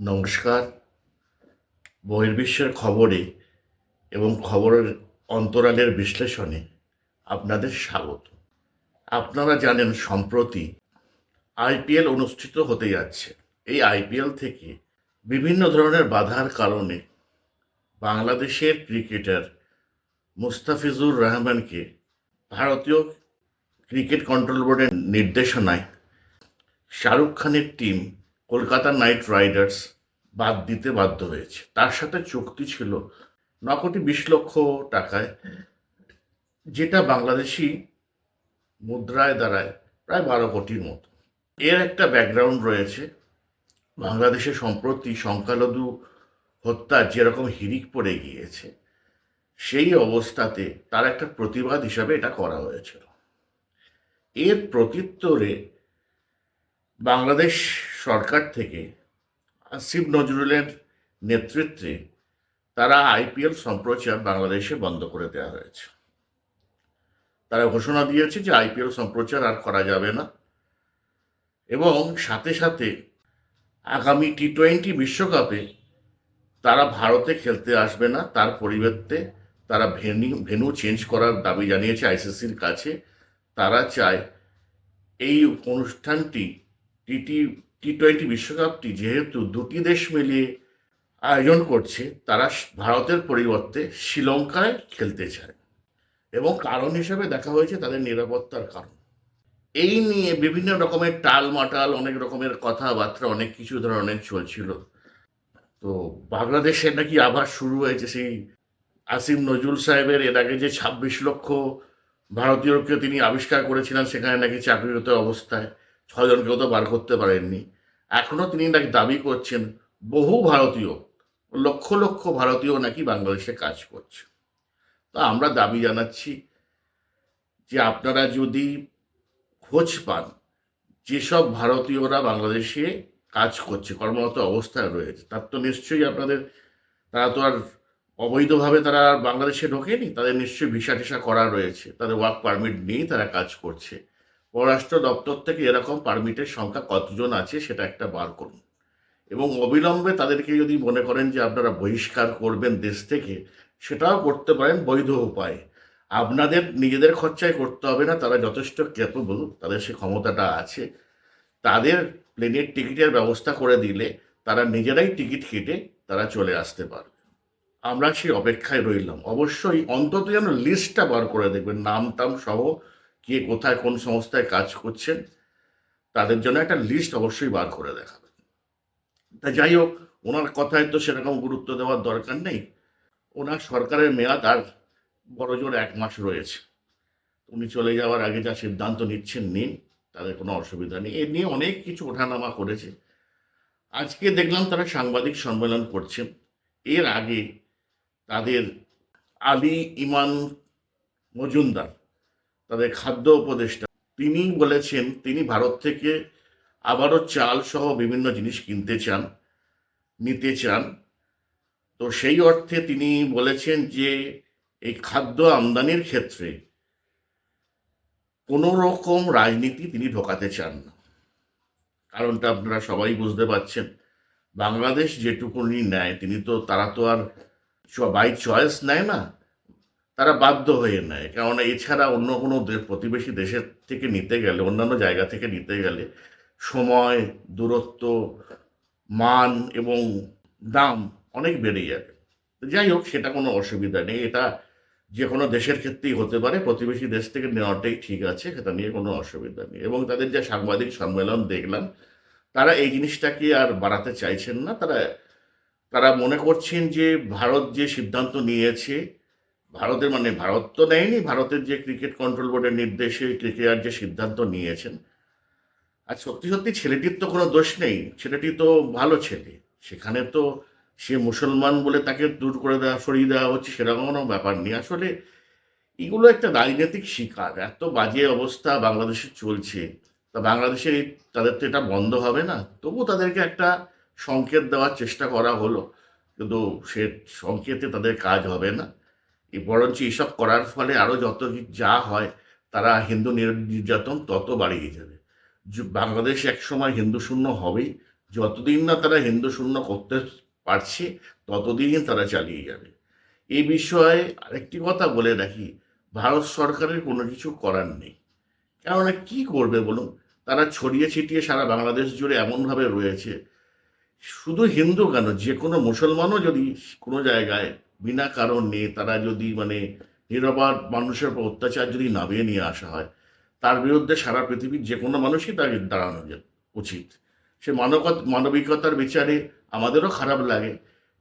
নমস্কার। বহির্বিশ্বের খবরে এবং খবরের অন্তরালের বিশ্লেষণে আপনাদের স্বাগত। আপনারা জানেন, সম্প্রতি আইপিএল অনুষ্ঠিত হতে যাচ্ছে। এই আইপিএল থেকে বিভিন্ন ধরনের বাধার কারণে বাংলাদেশের ক্রিকেটার মুস্তাফিজুর রহমানকে ভারতীয় ক্রিকেট কন্ট্রোল বোর্ডের নির্দেশনায় শাহরুখ খানের টিম কলকাতা নাইট রাইডার্স বাদ দিতে বাধ্য হয়েছে। তার সাথে চুক্তি ছিল ন কোটি বিশ লক্ষ টাকায়, যেটা বাংলাদেশি মুদ্রায় দাঁড়ায় প্রায় বারো কোটির মতো। এর একটা ব্যাকগ্রাউন্ড রয়েছে। বাংলাদেশে সম্প্রতি সংখ্যালঘু হত্যার যেরকম হিরিক পড়ে গিয়েছে, সেই অবস্থাতে তার একটা প্রতিবাদ হিসাবে এটা করা হয়েছিল। এর প্রত্যুত্তরে বাংলাদেশ সরকার থেকে আসিফ নজরুলের নেতৃত্বে তারা আইপিএল সম্প্রচার বাংলাদেশে বন্ধ করে দেওয়া হয়েছে। তারা ঘোষণা দিয়েছে যে আইপিএল সম্প্রচার আর করা যাবে না এবং সাথে সাথে আগামী টি টোয়েন্টি বিশ্বকাপে তারা ভারতে খেলতে আসবে না, তার পরিবর্তে তারা ভেন্যু ভেন্যু চেঞ্জ করার দাবি জানিয়েছে আইসিসির কাছে। তারা চায় এই অনুষ্ঠানটি টি টি টোয়েন্টি বিশ্বকাপটি যেহেতু দুটি দেশ মিলিয়ে আয়োজন করছে, তারা ভারতের পরিবর্তে শ্রীলঙ্কায় খেলতে চায়। এবং কারণ হিসেবে দেখা হয়েছে তাদের নিরাপত্তার কারণ। এই নিয়ে বিভিন্ন রকমের টাল মাটাল অনেক রকমের কথাবার্তা, অনেক কিছু ধরনের চলছিল। তো বাংলাদেশে নাকি আবার শুরু হয়েছে সেই আসিম নজরুল সাহেবের, এর আগে যে ছাব্বিশ লক্ষ ভারতীয়কে তিনি আবিষ্কার করেছিলেন, সেখানে নাকি চাকরিরত অবস্থায়। ছজনকেও তো বার করতে পারেননি। এখনও তিনি নাকি দাবি করছেন, বহু ভারতীয়, লক্ষ লক্ষ ভারতীয় নাকি বাংলাদেশে কাজ করছে। তো আমরা দাবি জানাচ্ছি যে আপনারা যদি খোঁজ পান, যেসব ভারতীয়রা বাংলাদেশে কাজ করছে, কর্মরত অবস্থায় রয়েছে, তার তো নিশ্চয়ই আপনাদের, তারা তো আর অবৈধভাবে তারা বাংলাদেশে ঢোকেনি, তাদের নিশ্চয়ই ভিসা টিসা করা রয়েছে, তাদের ওয়ার্ক পারমিট নিয়েই তারা কাজ করছে। পররাষ্ট্র দপ্তর থেকে এরকম পারমিটের সংখ্যা কতজন আছে সেটা একটা বার করুন। এবং অবিলম্বে তাদেরকে যদি মনে করেন যে আপনারা বহিষ্কার করবেন দেশ থেকে, সেটাও করতে পারেন বৈধ উপায়ে। আপনাদের নিজেদের খরচায় করতে হবে না, তারা যথেষ্ট ক্যাপেবল তাদের সে ক্ষমতাটা আছে। তাদের প্লেনের টিকিটের ব্যবস্থা করে দিলে তারা নিজেরাই টিকিট কেটে তারা চলে আসতে পারবে। আমরা সেই অপেক্ষায় রইলাম। অবশ্যই অন্তত যেন লিস্টটা বার করে দেখবেন নাম টাম সহ কে কোথায় কোন সংস্থায় কাজ করছেন, তাদের জন্য একটা লিস্ট অবশ্যই বার করে দেখাবেন। তা যাই হোক, ওনার কথায় তো সেরকম গুরুত্ব দেওয়ার দরকার নেই। ওনার সরকারের মেয়াদ আর বড় জোর এক মাস রয়েছে। উনি চলে যাওয়ার আগে যা সিদ্ধান্ত নিচ্ছেন, নিন, তাদের কোনো অসুবিধা নেই। এ নিয়ে অনেক কিছু ওঠানামা করেছে। আজকে দেখলাম তারা সাংবাদিক সম্মেলন করছেন। এর আগে তাদের আলী ইমান মজুমদার তাদের খাদ্য উপদেষ্টা। তিনি বলেছেন, তিনি ভারত থেকে আবারও চাল সহ বিভিন্ন জিনিস কিনতে চান, নিতে চান। তো সেই অর্থে তিনি বলেছেন যে, এই খাদ্য আমদানির ক্ষেত্রে কোনো রকম রাজনীতি তিনি ঢোকাতে চান না। কারণটা আপনারা সবাই বুঝতে পারছেন। বাংলাদেশ যেটুকুনি নেয়, তিনি তো, তারা তো আর বাই চয়েস নেয় না। তারা বাধ্য হয়ে নেয়। কারণ এছাড়া অন্য কোনো প্রতিবেশী দেশের থেকে নিতে গেলে, অন্যান্য জায়গা থেকে নিতে গেলে সময়, দূরত্ব, মান এবং দাম অনেক বেড়ে যাবে। যাই হোক, সেটা কোনো অসুবিধা নেই। এটা যে কোনো দেশের ক্ষেত্রেই হতে পারে। প্রতিবেশী দেশ থেকে নেওয়াটাই ঠিক আছে, সেটা নিয়ে কোনো অসুবিধা নেই। এবং তাদের যে সাংবাদিক সম্মেলন দেখলাম, তারা এই জিনিসটাকে আর বাড়াতে চাইছেন না। তারা তারা মনে করছেন যে ভারত যে সিদ্ধান্ত নিয়েছে ভারতের মানে ভারত তো নেয়নি ভারতের যে ক্রিকেট কন্ট্রোল বোর্ডের নির্দেশে ক্রিকেটার যে সিদ্ধান্ত নিয়েছেন, আর সত্যি সত্যি ছেলেটির তো কোনো দোষ নেই, ছেলেটি তো ভালো ছেলে, সেখানে তো সে মুসলমান বলে তাকে দূর করে দেওয়া, সরিয়ে দেওয়া হচ্ছে, সেরকম কোনো ব্যাপার নেই। আসলে এগুলো একটা রাজনৈতিক শিকার, এত বাজে অবস্থা বাংলাদেশে চলছে, তা বাংলাদেশে তাদের তো এটা বন্ধ হবে না তবু তাদেরকে একটা সংকেত দেওয়ার চেষ্টা করা হলো, কিন্তু সে সংকেতে তাদের কাজ হবে না। বরঞ্চ এসব করার ফলে আরও যত যা হয়, তারা হিন্দু নির- নির্যাতন তত বাড়িয়ে যাবে। বাংলাদেশ একসময় হিন্দু শূন্য হবেই। যতদিন না তারা হিন্দু শূন্য করতে পারছে, ততদিনই তারা চালিয়ে যাবে। এই বিষয়ে আরেকটি কথা বলে রাখি, ভারত সরকারের কোনো কিছু করার নেই। কেননা কি করবে বলুন? তারা ছড়িয়ে ছিটিয়ে সারা বাংলাদেশ জুড়ে এমনভাবে রয়েছে। শুধু হিন্দু কেন, যে কোনো মুসলমানও যদি কোনো জায়গায় বিনা কারণে তারা যদি মানে নিরবাদ মানুষের উপর অত্যাচার যদি নামিয়ে নিয়ে আসা হয়, তার বিরুদ্ধে সারা পৃথিবীর যে কোনো মানুষই তাকে দাঁড়ানো উচিত। সে মানব মানবিকতার বিচারে আমাদেরও খারাপ লাগে,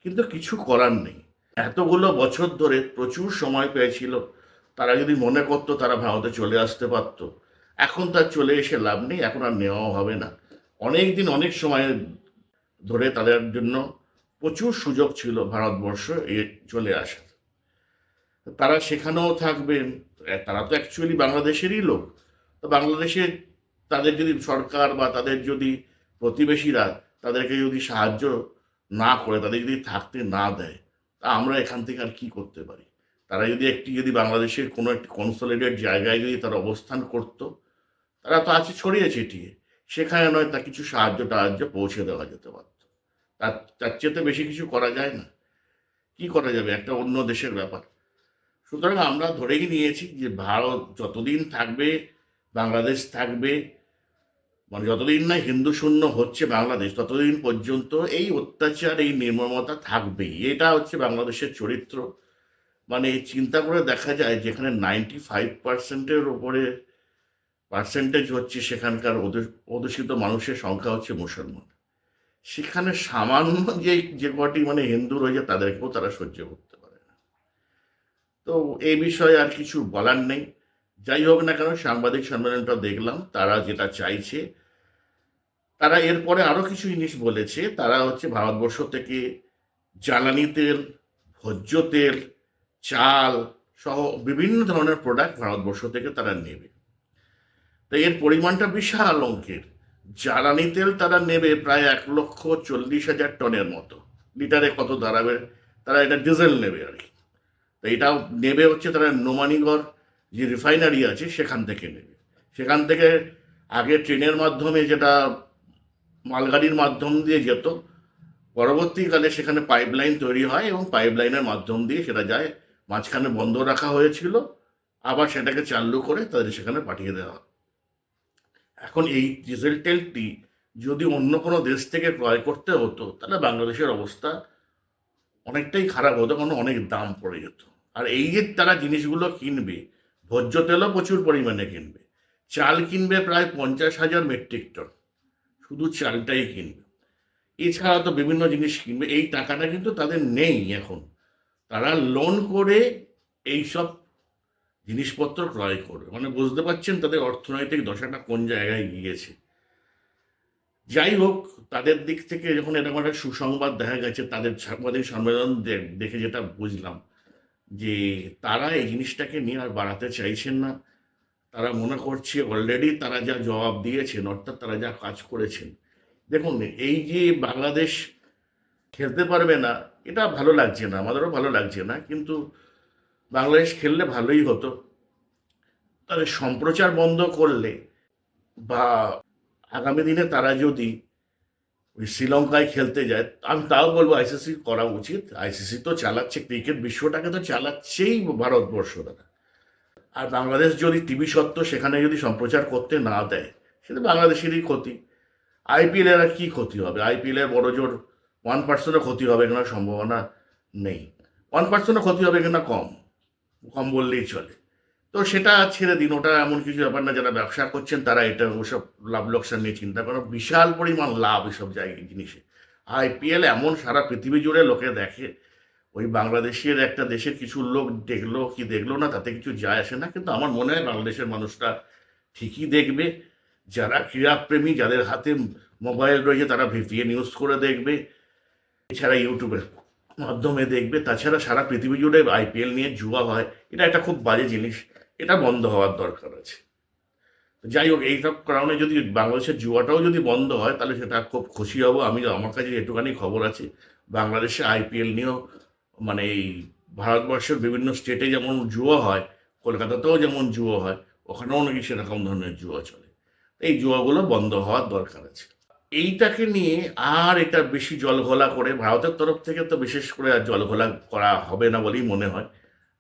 কিন্তু কিছু করার নেই। এতগুলো বছর ধরে প্রচুর সময় পেয়েছিল, তারা যদি মনে করতো তারা ভারতে চলে আসতে পারতো। এখন তার চলে এসে লাভ নেই, এখন আর নেওয়াও হবে না। অনেক দিন অনেক সময় ধরে তাদের জন্য প্রচুর সুযোগ ছিল ভারতবর্ষ এ চলে আসার। তারা সেখানেও থাকবেন তারা তো অ্যাকচুয়ালি বাংলাদেশেরই লোক। তো বাংলাদেশে তাদের যদি সরকার বা তাদের যদি প্রতিবেশীরা তাদেরকে যদি সাহায্য না করে, তাদের যদি থাকতে না দেয়, তা আমরা এখান থেকে আর কি করতে পারি? তারা যদি একটি যদি বাংলাদেশের কোনো একটি কনসোলিডেট জায়গায় যদি তারা অবস্থান করত, তারা তো আছে ছড়িয়ে ছিটিয়ে। সেখানে নয় তা কিছু সাহায্য টাহায্য পৌঁছে দেওয়া যেতে পারত। তার তার চেয়ে বেশি কিছু করা যায় না। কি করা যাবে? একটা অন্য দেশের ব্যাপার। সুতরাং আমরা ধরেই নিয়েছি যে ভারত যতদিন থাকবে, বাংলাদেশ থাকবে মানে যতদিন না হিন্দু শূন্য হচ্ছে বাংলাদেশ, ততদিন পর্যন্ত এই অত্যাচার, এই নির্মমতা থাকবেই এটা হচ্ছে বাংলাদেশের চরিত্র। মানে চিন্তা করে দেখা যায় যেখানে নাইনটি ফাইভ পার্সেন্টের ওপরে পার্সেন্টেজ হচ্ছে সেখানকার অধু- অধ্যুষিত মানুষের সংখ্যা হচ্ছে মুসলমান। সেখানে সামান্য যে যে কটি মানে হিন্দু রয়েছে তাদেরকেও তারা সহ্য করতে পারে না। তো এই বিষয়ে আর কিছু বলার নেই। যাই হোক না কেন, সাংবাদিক সম্মেলনটা দেখলাম, তারা যেটা চাইছে, তারা এরপরে আরও কিছু জিনিস বলেছে। তারা হচ্ছে ভারতবর্ষ থেকে জ্বালানি তেল, ভোজ্য তেল, চাল সহ বিভিন্ন ধরনের প্রোডাক্ট ভারতবর্ষ থেকে তারা নেবে। তো এর পরিমাণটা বিশাল অঙ্কের। জ্বালানি তেল তারা নেবে প্রায় এক লক্ষ চল্লিশ হাজার টনের মতো। লিটারে কত দাঁড়াবে? তারা এটা ডিজেল নেবে আর কি। তো এটাও নেবে হচ্ছে তারা নোমানিগড় যে রিফাইনারি আছে, সেখান থেকে নেবে। সেখান থেকে আগে ট্রেনের মাধ্যমে যেটা মালগাড়ির মাধ্যম দিয়ে যেত, পরবর্তীকালে সেখানে পাইপলাইন তৈরি হয় এবং পাইপলাইনের মাধ্যম দিয়ে সেটা যায়, মাঝখানে বন্ধ রাখা হয়েছিল, আবার সেটাকে চালু করে তাদের সেখানে পাঠিয়ে দেওয়া হয়। এখন এই ডিজেল তেলটি যদি অন্য কোনো দেশ থেকে ক্রয় করতে হতো, তাহলে বাংলাদেশের অবস্থা অনেকটাই খারাপ হতো, কারণ অনেক দাম পড়ে যেত। আর এই যে তারা জিনিসগুলো কিনবে, ভোজ্য তেলও প্রচুর পরিমাণে কিনবে। চাল কিনবে প্রায় পঞ্চাশ হাজার মেট্রিক টন। শুধু চালটাই কিনবে। এছাড়া তো বিভিন্ন জিনিস কিনবে। এই টাকাটা কিন্তু তাদের নেই এখন। তারা লোন করে এই সব জিনিসপত্র ক্রয় করবে। মানে বুঝতে পারছেন তাদের অর্থনৈতিক দশাটা কোন জায়গায় গিয়েছে। যাই হোক, তাদের দিক থেকে যখন এরকম একটা সুসংবাদ দেখা গেছে, তাদের সাংবাদিক সম্মেলন দেখে যেটা বুঝলাম যে তারা এই জিনিসটাকে নিয়ে আর বাড়াতে চাইছেন না। তারা মনে করছে অলরেডি তারা যা জবাব দিয়েছেন, অর্থাৎ তারা যা কাজ করেছেন। দেখুন, এই যে বাংলাদেশ খেলতে পারবে না, এটা ভালো লাগছে না, আমাদেরও ভালো লাগছে না, কিন্তু বাংলাদেশ খেললে ভালোই হতো। তাদের সম্প্রচার বন্ধ করলে বা আগামী দিনে তারা যদি শ্রীলঙ্কায় খেলতে যায়, আমি তাও বলব আইসিসি করা উচিত। আইসিসি তো চালাচ্ছে, ক্রিকেট বিশ্বটাকে তো চালাচ্ছেই ভারতবর্ষ দ্বারা। আর বাংলাদেশ যদি টিভি সত্ত্ব সেখানে যদি সম্প্রচার করতে না দেয় সেটা বাংলাদেশেরই ক্ষতি। আইপিএল এর আর কি ক্ষতি হবে? আইপিএল এর বড় জোর ওয়ান পার্সেন্টও ক্ষতি হবে কিনা সম্ভাবনা নেই। ওয়ান পার্সেন্টও ক্ষতি হবে কিনা কম। কম বললেই চলে। তো সেটা ছেড়ে দিন, ওটা এমন কিছু ব্যাপার না, যারা ব্যবসা করছেন তারা এটা ওসব লাভ লোকসান নিয়ে চিন্তা করেন বিশাল পরিমাণ লাভ এসব জায়গায় জিনিসে। আইপিএল এমন সারা পৃথিবী জুড়ে লোকে দেখে, ওই বাংলাদেশের একটা দেশের কিছু লোক দেখল কি দেখল না, তাতে কিছু যায় আসে না, কিন্তু আমার মনে হয় বাংলাদেশের মানুষরা ঠিকই দেখবে। যারা ক্রীড়াপ্রেমী, যাদের হাতে মোবাইল রয়েছে, তারা ভিপিএন ইউজ করে দেখবে। এছাড়া ইউটিউবের মাধ্যমে দেখবে। তাছাড়া সারা পৃথিবী জুড়ে আইপিএল নিয়ে জুয়া হয়, এটা একটা খুব বাজে জিনিস। এটা বন্ধ হওয়ার দরকার আছে। যাই হোক এইসব কারণে যদি বাংলাদেশের জুয়াটাও যদি বন্ধ হয়, তাহলে সেটা খুব খুশি হব। আমি আমার কাছে একটুখানি খবর আছে। বাংলাদেশে আইপিএল নিয়েও মানে এই ভারতবর্ষের বিভিন্ন স্টেটে যেমন জুয়া হয়, কলকাতাতেও যেমন জুয়া হয়, ওখানেও নাকি সেরকম ধরনের জুয়া চলে। এই জুয়াগুলো বন্ধ হওয়ার দরকার আছে। এইটাকে নিয়ে আর এটা বেশি জলঘোলা করে, ভারতের তরফ থেকে তো বিশেষ করে আর জলঘোলা করা হবে না বলেই মনে হয়।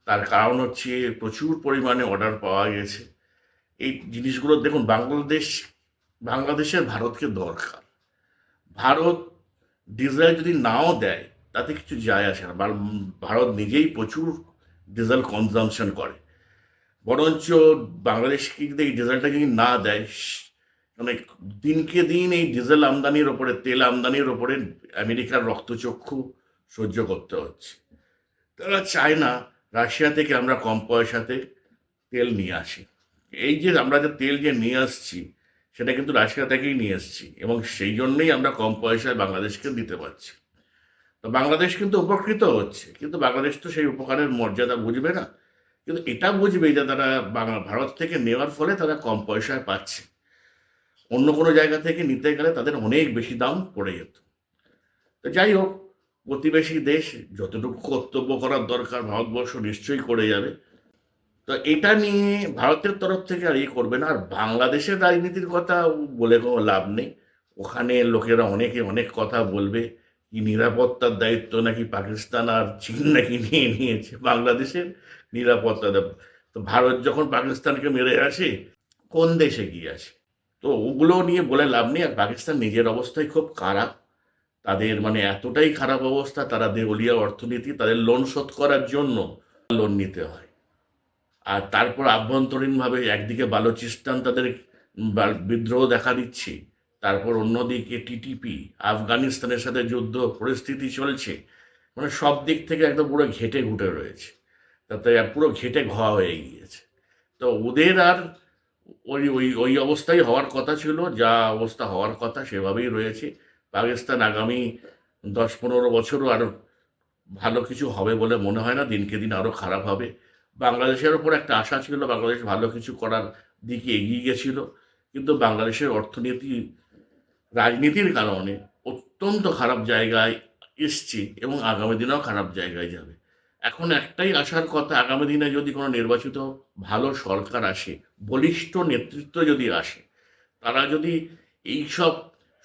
তার কারণ হচ্ছে প্রচুর পরিমাণে অর্ডার পাওয়া গেছে। এই জিনিসগুলো দেখুন, বাংলাদেশ, বাংলাদেশের ভারতকে দরকার। ভারত ডিজেল যদি নাও দেয়, তাতে কিছু যায় আসে না। ভারত নিজেই প্রচুর ডিজেল কনজামশন করে। বরঞ্চ বাংলাদেশকে যদি এই ডিজেলটা যদি না দেয় মানে দিনকে দিন এই ডিজেল আমদানির ওপরে, তেল আমদানির ওপরে আমেরিকার রক্তচক্ষু সহ্য করতে হচ্ছে। তারা চায় না রাশিয়া থেকে আমরা কম পয়সাতে তেল নিয়ে আসি। এই যে আমরা যে তেল যে নিয়ে আসছি, সেটা কিন্তু রাশিয়া থেকেই নিয়ে এসছি এবং সেই জন্যই আমরা কম পয়সায় বাংলাদেশকে দিতে পারছি। তো বাংলাদেশ কিন্তু উপকৃত হচ্ছে, কিন্তু বাংলাদেশ তো সেই উপকারের মর্যাদা বুঝবে না। কিন্তু এটা বুঝবে যে তারা বাংলা, ভারত থেকে নেওয়ার ফলে তারা কম পয়সায় পাচ্ছে। অন্য কোনো জায়গা থেকে নিতে গেলে তাদের অনেক বেশি দাম পড়ে যেত। তো যাই হোক, প্রতিবেশী দেশ যতটুকু কর্তব্য করার দরকার, ভারতবর্ষ নিশ্চয়ই করে যাবে। তো এটা নিয়ে ভারতের তরফ থেকে আর ইয়ে করবে না। আর বাংলাদেশের রাজনীতির কথা বলে কোনো লাভ নেই। ওখানে লোকেরা অনেকে অনেক কথা বলবে কি নিরাপত্তার দায়িত্ব নাকি পাকিস্তান আর চীন নাকি নিয়ে নিয়েছে। বাংলাদেশের নিরাপত্তা তো ভারত যখন পাকিস্তানকে মেরে আসে, কোন দেশে গিয়ে আসে? তো ওগুলো নিয়ে বলে লাভ নেই। আর পাকিস্তান নিজের অবস্থায় খুব খারাপ। তাদের মানে এতটাই খারাপ অবস্থা, তারা দেউলিয়া অর্থনীতি, তাদের লোন শোধ করার জন্য লোন নিতে হয়। আর তারপর আভ্যন্তরীণভাবে একদিকে বালুচিস্তান তাদের বিদ্রোহ দেখা দিচ্ছে। তারপর অন্যদিকে টিটিপি, আফগানিস্তানের সাথে যুদ্ধ, পরিস্থিতি চলছে। মানে সব দিক থেকে একদম পুরো ঘেটে ঘুটে রয়েছে। তাতে পুরো ঘেটে ঘোয়া হয়ে গিয়েছে। তো ওদের আর ওই ওই ওই অবস্থায় হওয়ার কথা ছিল, যা অবস্থা হওয়ার কথা সেভাবেই রয়েছে। পাকিস্তান আগামী দশ পনেরো বছরও আরও ভালো কিছু হবে বলে মনে হয় না, দিনকে দিন আরও খারাপ হবে। বাংলাদেশের ওপর একটা আশা ছিল, বাংলাদেশ ভালো কিছু করার দিকে এগিয়ে গেছিল, কিন্তু বাংলাদেশের অর্থনীতি, রাজনীতির কারণে অত্যন্ত খারাপ জায়গায় এসছে এবং আগামী দিনেও খারাপ জায়গায় যাবে। এখন একটাই আশার কথা, আগামী দিনে যদি কোনো নির্বাচিত ভালো সরকার আসে বলিষ্ঠ নেতৃত্ব যদি আসে, তারা যদি এইসব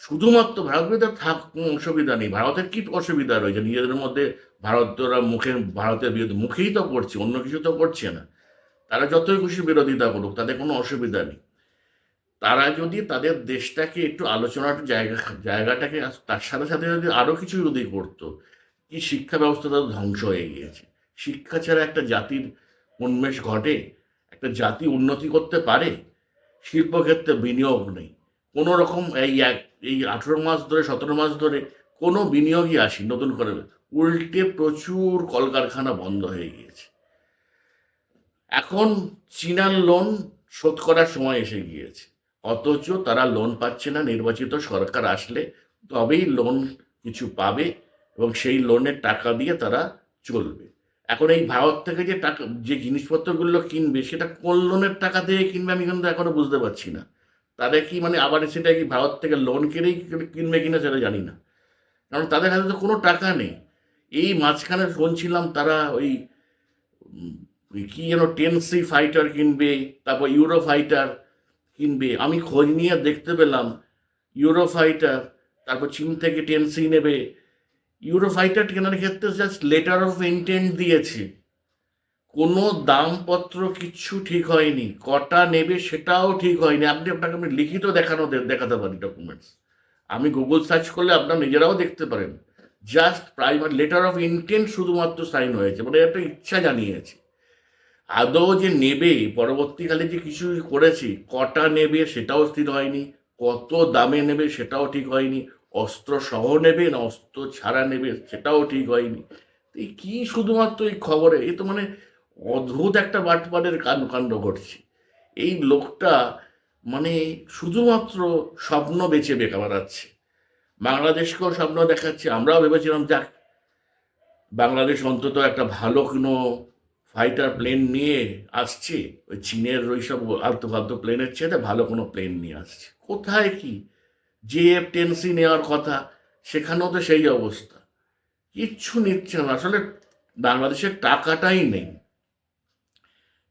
শুধুমাত্র ভারতীয়দের থাক কোনো অসুবিধা নেই। ভারতের কি অসুবিধা রয়েছে? নিজেদের মধ্যে ভারতীয়রা মুখে, ভারতের বিরুদ্ধে মুখেই তো করছে, অন্য কিছু তো করছে না। তারা যতই খুশি বিরোধিতা করুক, তাদের কোনো অসুবিধা নেই। তারা যদি তাদের দেশটাকে একটু আলোচনার জায়গা, জায়গাটাকে তার সাথে সাথে যদি আরও কিছু যদি করতো, কি শিক্ষা ব্যবস্থা তো ধ্বংস হয়ে গিয়েছে। শিক্ষা ছাড়া একটা জাতির উন্মেষ ঘটে? একটা জাতি উন্নতি করতে পারে, শিল্পক্ষেত্রে বিনিয়োগ নেই। কোনো রকম এই এক, এই আঠেরো মাস ধরে, সতেরো মাস ধরে কোনো বিনিয়োগই আসি নতুন করে। উল্টে প্রচুর কলকারখানা বন্ধ হয়ে গিয়েছে। এখন চীনার লোন শোধ করার সময় এসে গিয়েছে। অথচ তারা লোন পাচ্ছে না, নির্বাচিত সরকার আসলে তবেই লোন কিছু পাবে এবং সেই লোনের টাকা দিয়ে তারা চলবে। এখন এই ভারত থেকে যে টাকা, যে জিনিসপত্রগুলো কিনবে, সেটা কোন লোনের টাকা দিয়ে কিনবে আমি কিন্তু এখনও বুঝতে পারছি না। তাদের কি মানে আবার সেটা কি ভারত থেকে লোন কিনেই কিনবে কিনা সেটা জানি না। কারণ তাদের হাতে তো কোনো টাকা নেই। এই মাঝখানে শুনছিলাম তারা ওই কি যেন টেনসি ফাইটার কিনবে, তারপর ইউরো ফাইটার কিনবে। আমি খোঁজ নিয়ে দেখতে পেলাম ইউরো ফাইটার তারপর চীন থেকে টেনসি নেবে ইউরো ফাইটার কেনার ক্ষেত্রে জাস্ট লেটার অফ ইন্টেন্ট দিয়েছে। কোনো দামপত্র কিচ্ছু ঠিক হয়নি। কটা নেবে সেটাও ঠিক হয়নি। আপনি আপনাকে আমি লিখিত দেখানো দেখাতে পারি ডকুমেন্টস আমি গুগল সার্চ করলে আপনার নিজেরাও দেখতে পারেন। Just primer letter of intent শুধুমাত্র সাইন হয়েছে। মানে একটা ইচ্ছা জানিয়েছে। আদৌ যে নেবে, পরবর্তীকালে যে কিছু করেছি, কটা নেবে সেটাও স্থির হয়নি। কত দামে নেবে সেটাও ঠিক হয়নি। অস্ত্র সহ নেবে না অস্ত্র ছাড়া নেবে সেটাও ঠিক হয়নি। এই কি শুধুমাত্র এই খবরে? এ তো মানে অদ্ভুত একটা বাটপাড়ের কান কাণ্ড ঘটছে। এই লোকটা মানে শুধুমাত্র স্বপ্ন বেচে বেকা বেড়াচ্ছে বাংলাদেশকেও স্বপ্ন দেখাচ্ছে, আমরাও ভেবেছিলাম, যাক, বাংলাদেশ অন্তত একটা ভালো কোনো ফাইটার প্লেন নিয়ে আসছে। ওই চীনের ওই সব আলতু ফালতু প্লেনের চেয়ে ভালো কোনো প্লেন নিয়ে আসছে। কোথায় কি? যে এফ টেন নেওয়ার কথা, সেখানেও তো সেই অবস্থা। কিচ্ছু নিচ্ছে না। আসলে বাংলাদেশের টাকাটাই নেই।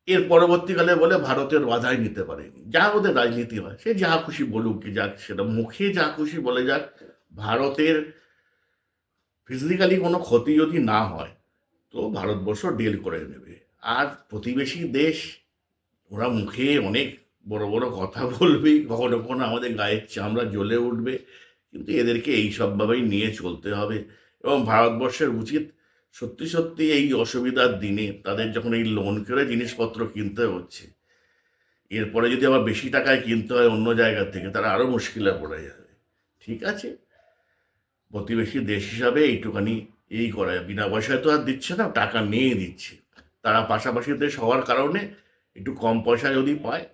এর পরবর্তীকালে বলে ভারতের বাধাই নিতে পারেনি। যা ওদের রাজনীতি হয়, সে যা খুশি বলুক কি যাক, সেটা মুখে যা খুশি বলে যাক, ভারতের ফিজিক্যালি কোনো ক্ষতি যদি না হয়, তো ভারতবর্ষ ডিল করে নেবে। আর প্রতিবেশী দেশ, ওরা মুখে অনেক বড় বড় কথা বলবে, কখনো কখনো আমাদের গায়ের চামড়া জ্বলে উঠবে, কিন্তু এদেরকে এই এইসবভাবেই নিয়ে চলতে হবে। এবং ভারতবর্ষের উচিত সত্যি সত্যি এই অসুবিধার দিনে তাদের যখন এই লোন করে জিনিসপত্র কিনতে হচ্ছে, এরপরে যদি আবার বেশি টাকায় কিনতে হয় অন্য জায়গা থেকে তারা আরও মুশকিলে পড়ে যাবে। ঠিক আছে? প্রতিবেশী দেশ হিসাবে এইটুখানি এই করা যায়। বিনা পয়সায় তো আর দিচ্ছে না, টাকা নিয়ে দিচ্ছে। তারা পাশাপাশি দেশ হওয়ার কারণে একটু কম পয়সা যদি পায়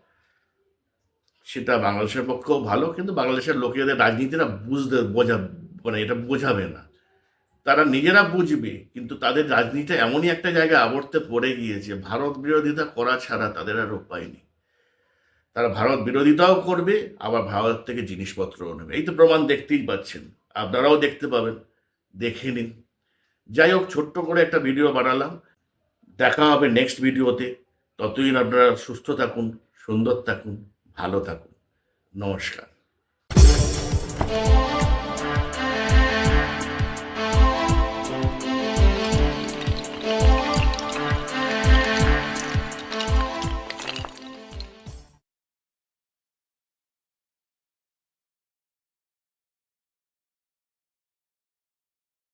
সেটা বাংলাদেশের পক্ষেও ভালো, কিন্তু বাংলাদেশের লোকেদের রাজনীতিরা বুঝতে, বোঝা মানে এটা বোঝাবে না। তারা নিজেরা বুঝবে, কিন্তু তাদের রাজনীতি এমনই একটা জায়গায় আবর্তে পড়ে গিয়েছে, ভারত বিরোধিতা করা ছাড়া তাদের আর উপায় নেই। তারা ভারত বিরোধিতাও করবে, আবার ভারত থেকে জিনিসপত্রও নেবে। এই তো প্রমাণ দেখতেই পাচ্ছেন, আপনারাও দেখতে পাবেন, দেখে নিন। যাই হোক, ছোট্ট করে একটা ভিডিও বানালাম, দেখা হবে নেক্সট ভিডিওতে ততদিন আপনারা সুস্থ থাকুন, সুন্দর থাকুন। ভালো থাকুন। নমস্কার।